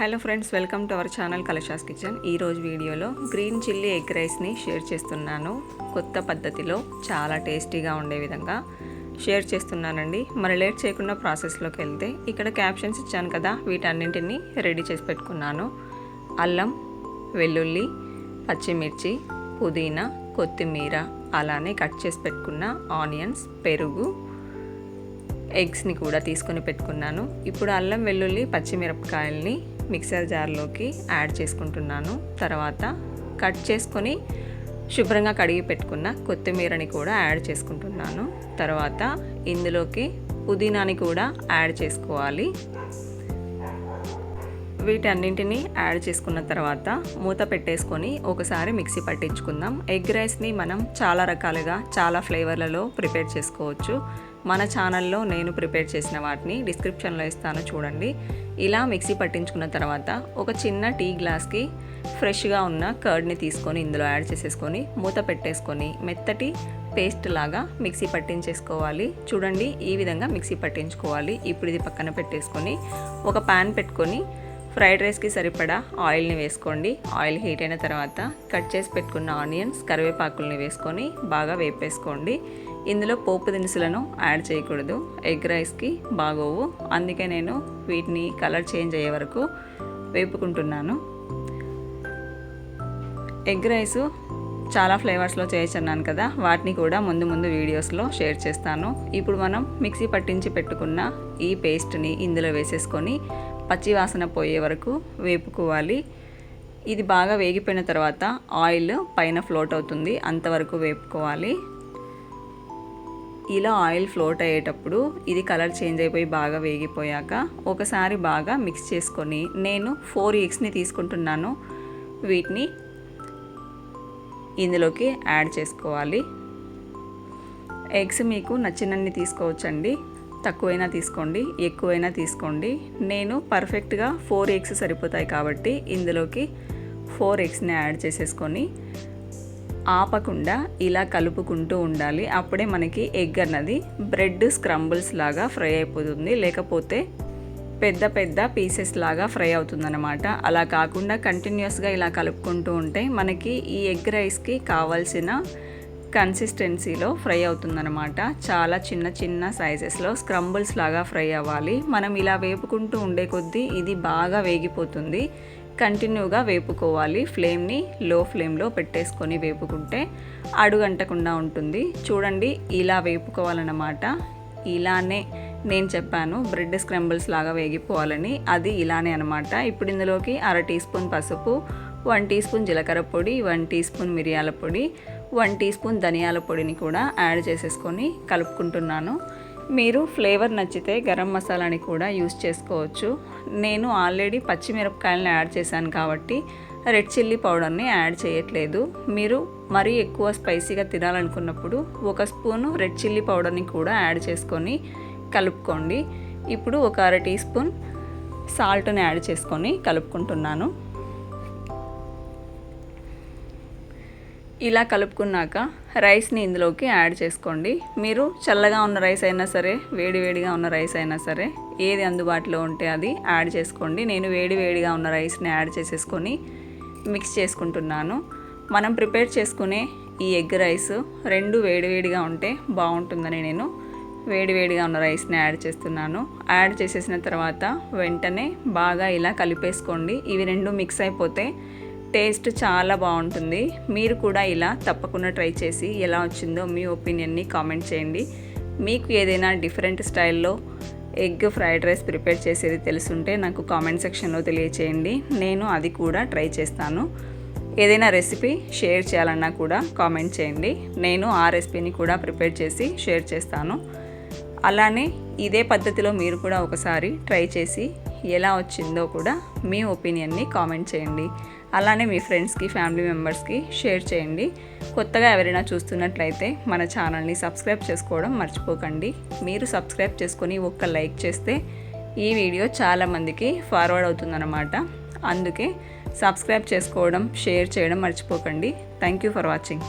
Hello friends welcome to our channel Kalasha's kitchen. ఈరోజు వీడియోలో green chilli egg రైస్ని share చేస్తున్నాను. కొత్త పద్ధతిలో చాలా టేస్టీగా ఉండే విధంగా షేర్ చేస్తున్నానండి. మరి లేట్ చేయకుండా ప్రాసెస్లోకి వెళ్తే ఇక్కడ క్యాప్షన్స్ ఇచ్చాను కదా వీటన్నింటినీ రెడీ చేసి పెట్టుకున్నాను. అల్లం వెల్లుల్లి పచ్చిమిర్చి పుదీనా కొత్తిమీర అలానే కట్ చేసి పెట్టుకున్న ఆనియన్స్ పెరుగు ఎగ్స్ని కూడా తీసుకొని పెట్టుకున్నాను. ఇప్పుడు అల్లం వెల్లుల్లి పచ్చిమిరపకాయల్ని మిక్సర్ జార్లోకి యాడ్ చేసుకుంటున్నాను. తర్వాత కట్ చేసుకొని శుభ్రంగా కడిగి పెట్టుకున్న కొత్తిమీరని కూడా యాడ్ చేసుకుంటున్నాను. తర్వాత ఇందులోకి పుదీనాని కూడా యాడ్ చేసుకోవాలి. వీటన్నింటినీ యాడ్ చేసుకున్న తర్వాత మూత పెట్టేసుకొని ఒకసారి మిక్సీ పట్టించుకుందాం. ఎగ్ రైస్ని మనం చాలా రకాలుగా చాలా ఫ్లేవర్లలో ప్రిపేర్ చేసుకోవచ్చు. మన ఛానల్లో నేను ప్రిపేర్ చేసిన వాటిని డిస్క్రిప్షన్లో ఇస్తాను చూడండి. ఇలా మిక్సీ పట్టించుకున్న తర్వాత ఒక చిన్న టీ గ్లాస్కి ఫ్రెష్గా ఉన్న కర్డ్ని తీసుకొని ఇందులో యాడ్ చేసేసుకొని మూత పెట్టేసుకొని మెత్తటి పేస్ట్ లాగా మిక్సీ పట్టించేసుకోవాలి. చూడండి ఈ విధంగా మిక్సీ పట్టించుకోవాలి. ఇప్పుడు ఇది పక్కన పెట్టేసుకొని ఒక ప్యాన్ పెట్టుకొని ఫ్రైడ్ రైస్కి సరిపడా ఆయిల్ని వేసుకోండి. ఆయిల్ హీట్ అయిన తర్వాత కట్ చేసి పెట్టుకున్న ఆనియన్స్ కరివేపాకుల్ని వేసుకొని బాగా వేపేసుకోండి. ఇందులో పోపు దినుసులను యాడ్ చేయకూడదు. ఎగ్ రైస్కి బాగోవు. అందుకే నేను వీటిని కలర్ చేంజ్ అయ్యే వరకు వేపుకుంటున్నాను. ఎగ్ రైస్ చాలా ఫ్లేవర్స్లో చేయించన్నాను అన్నాను కదా వాటిని కూడా ముందు ముందు వీడియోస్లో షేర్ చేస్తాను. ఇప్పుడు మనం మిక్సీ పట్టించి పెట్టుకున్న ఈ పేస్ట్ని ఇందులో వేసేసుకొని పచ్చి వాసన పోయే వరకు వేపుకోవాలి. ఇది బాగా వేగిపోయిన తర్వాత ఆయిల్ పైన ఫ్లోట్ అవుతుంది. అంతవరకు వేపుకోవాలి. ఇలా ఆయిల్ ఫ్లోట్ అయ్యేటప్పుడు ఇది కలర్ చేంజ్ అయిపోయి బాగా వేగిపోయాక ఒకసారి బాగా మిక్స్ చేసుకొని నేను ఫోర్ ఎగ్స్ని తీసుకుంటున్నాను. వీటిని ఇందులోకి యాడ్ చేసుకోవాలి. ఎగ్స్ మీకు నచ్చినన్ని తీసుకోవచ్చండి. తక్కువైనా తీసుకోండి ఎక్కువైనా తీసుకోండి. నేను పర్ఫెక్ట్గా ఫోర్ ఎగ్స్ సరిపోతాయి కాబట్టి ఇందులోకి ఫోర్ ఎగ్స్ని యాడ్ చేసేసుకొని ఆపకుండా ఇలా కలుపుకుంటూ ఉండాలి. అప్పుడే మనకి ఎగ్ అన్నది బ్రెడ్ స్క్రంబుల్స్ లాగా ఫ్రై అయిపోతుంది. లేకపోతే పెద్ద పెద్ద పీసెస్ లాగా ఫ్రై అవుతుందన్నమాట. అలా కాకుండా కంటిన్యూస్గా ఇలా కలుపుకుంటూ ఉంటే మనకి ఈ ఎగ్ రైస్కి కావాల్సిన కన్సిస్టెన్సీలో ఫ్రై అవుతుందన్నమాట. చాలా చిన్న చిన్న సైజెస్లో స్క్రంబుల్స్ లాగా ఫ్రై అవ్వాలి. మనం ఇలా వేపుకుంటూ ఉండే కొద్దీ ఇది బాగా వేగిపోతుంది. కంటిన్యూగా వేపుకోవాలి. ఫ్లేమ్ని లో ఫ్లేమ్లో పెట్టేసుకొని వేపుకుంటే అడుగంటకుండా ఉంటుంది. చూడండి ఇలా వేపుకోవాలన్నమాట. ఇలానే నేను చెప్పాను బ్రెడ్ స్క్రంబుల్స్ లాగా వేగిపోవాలని. అది ఇలానే అనమాట ఇప్పుడు ఇందులోకి అర టీ స్పూన్ పసుపు వన్ టీ స్పూన్ జీలకర్ర పొడి వన్ టీ స్పూన్ మిరియాల పొడి వన్ టీ స్పూన్ ధనియాల పొడిని కూడా యాడ్ చేసేసుకొని కలుపుకుంటున్నాను. మీరు ఫ్లేవర్ నచ్చితే గరం మసాలాని కూడా యూస్ చేసుకోవచ్చు. నేను ఆల్రెడీ పచ్చిమిరపకాయలను యాడ్ చేశాను కాబట్టి రెడ్ చిల్లీ పౌడర్ని యాడ్ చేయట్లేదు. మీరు మరీ ఎక్కువ స్పైసీగా తినాలనుకున్నప్పుడు ఒక స్పూను రెడ్ చిల్లీ పౌడర్ని కూడా యాడ్ చేసుకొని కలుపుకోండి. ఇప్పుడు ఒక అర టీ స్పూన్ సాల్ట్ని యాడ్ చేసుకొని కలుపుకుంటున్నాను. ఇలా కలుపుకున్నాక రైస్ని ఇందులోకి యాడ్ చేసుకోండి. మీరు చల్లగా ఉన్న రైస్ అయినా సరే వేడివేడిగా ఉన్న రైస్ అయినా సరే ఏది అందుబాటులో ఉంటే అది యాడ్ చేసుకోండి. నేను వేడివేడిగా ఉన్న రైస్ని యాడ్ చేసేసుకొని మిక్స్ చేసుకుంటున్నాను. మనం ప్రిపేర్ చేసుకునే ఈ ఎగ్ రైస్ రెండు వేడివేడిగా ఉంటే బాగుంటుందని నేను వేడివేడిగా ఉన్న రైస్ని యాడ్ చేస్తున్నాను. యాడ్ చేసేసిన తర్వాత వెంటనే బాగా ఇలా కలిపేసుకోండి. ఇవి రెండు మిక్స్ అయిపోతే టేస్ట్ చాలా బాగుంటుంది. మీరు కూడా ఇలా తప్పకుండా ట్రై చేసి ఎలా వచ్చిందో మీ ఒపీనియన్ని కామెంట్ చేయండి. మీకు ఏదైనా డిఫరెంట్ స్టైల్లో ఎగ్ ఫ్రైడ్ రైస్ ప్రిపేర్ చేసేది తెలుసుంటే నాకు కామెంట్ సెక్షన్లో తెలియచేయండి. నేను అది కూడా ట్రై చేస్తాను. ఏదైనా రెసిపీ షేర్ చేయాలన్నా కూడా కామెంట్ చేయండి. నేను ఆ రెసిపీని కూడా ప్రిపేర్ చేసి షేర్ చేస్తాను. అలానే ఇదే పద్ధతిలో మీరు కూడా ఒకసారి ట్రై చేసి ఎలా వచ్చిందో కూడా మీ ఒపీనియన్ని కామెంట్ చేయండి. అలానే మీ ఫ్రెండ్స్కి ఫ్యామిలీ మెంబర్స్కి షేర్ చేయండి. కొత్తగా ఎవరైనా చూస్తున్నట్లయితే మన ఛానల్ని సబ్స్క్రైబ్ చేసుకోవడం మర్చిపోకండి. మీరు సబ్స్క్రైబ్ చేసుకొని ఒక్క లైక్ చేస్తే ఈ వీడియో చాలామందికి ఫార్వర్డ్ అవుతుందన్నమాట. అందుకే సబ్స్క్రైబ్ చేసుకోవడం షేర్ చేయడం మర్చిపోకండి. Thank you for watching.